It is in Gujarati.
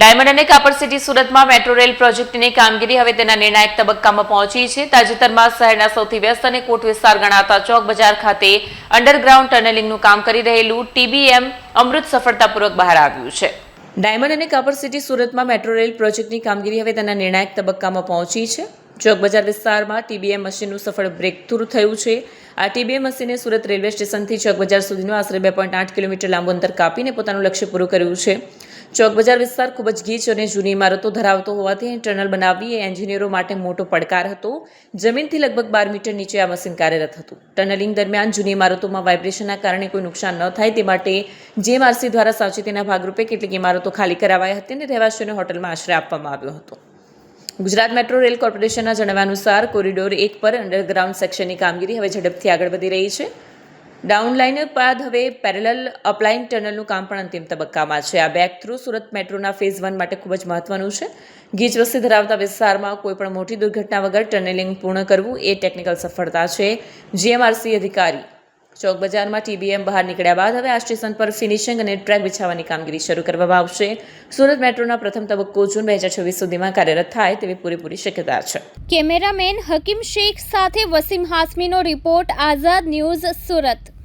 ડાયમંડ અને કાપડ સિટી સુરતમાં મેટ્રો રેલ પ્રોજેક્ટની કામગીરી હવે તેના નિર્ણાયક તબક્કામાં પહોંચી છે. તાજેતરમાં શહેરના સૌથી વ્યસ્ત અને કોટ વિસ્તાર ગણાતા ચોક બજાર ખાતે અંડરગ્રાઉન્ડ ટનલિંગનું કામ કરી રહેલું ટીબીએમ અમૃત સફળતાપૂર્વક બહાર આવ્યું છે. ડાયમંડ અને કાપડ સિટી સુરતમાં મેટ્રો રેલ પ્રોજેક્ટની કામગીરી હવે તેના નિર્ણાયક તબક્કામાં પહોંચી છે. ચોક બજાર વિસ્તારમાં ટીબીએમ મશીનનું સફળ બ્રેકથ્રુ થયું છે. આ ટીબીએમ મશીને સુરત રેલવે સ્ટેશનથી ચોકબજાર સુધીનું આશરે બે પોઈન્ટ આઠ કિલોમીટર લાંબુ અંતર કાપીને પોતાનું લક્ષ્ય પૂરું કર્યું છે. ચોકબજાર વિસ્તાર ખૂબ જ ગીચ અને જૂની ઇમારતો ધરાવતો હોવાથી ટનલ બનાવવી એ એન્જિનિયરો માટે મોટો પડકાર હતો. જમીનથી લગભગ બાર મીટર નીચે આ મશીન કાર્યરત હતું. ટનલિંગ દરમિયાન જૂની ઇમારતોમાં વાઇબ્રેશનના કારણે કોઈ નુકસાન ન થાય તે માટે જેએમઆરસી દ્વારા સાવચેતીના ભાગરૂપે કેટલીક ઇમારતો ખાલી કરાવાઈ હતી અને રહેવાસીઓને હોટલમાં આશ્રય આપવામાં આવ્યો હતો. ગુજરાત મેટ્રો રેલ કોર્પોરેશનના જણાવ્યા અનુસાર કોરિડોર એક પર અંડરગ્રાઉન્ડ સેક્શનની કામગીરી હવે ઝડપથી આગળ વધી રહી છે. ડાઉનલાઇન બાદ હવે પેરેલલ અપલાઇન ટનલનું કામ પણ અંતિમ તબક્કામાં છે. આ બેક થ્રુ સુરત મેટ્રોના ફેઝ વન માટે ખૂબ જ મહત્વનું છે. ગીચ વસ્તી ધરાવતા વિસ્તારમાં કોઈ પણ મોટી દુર્ઘટના વગર ટનલિંગ પૂર્ણ કરવું એ ટેકનિકલ સફળતા છે. જીએમઆરસી અધિકારી ચોક બજારમાં ટીબીએમ બહાર નીકળ્યા બાદ હવે આ સ્ટેશન પર ફિનિશિંગ અને ટ્રેક બિછાવવાની કામગીરી શરૂ કરવામાં આવશે. સુરત મેટ્રોના પ્રથમ તબક્કો જૂન બે હજાર છવ્વીસ સુધીમાં કાર્યરત થાય તેવી પૂરેપૂરી શક્યતા છે. કેમેરામેન હકીમ શેખ સાથે વસીમ હાસમીનો રિપોર્ટ, આઝાદ ન્યૂઝ સુરત.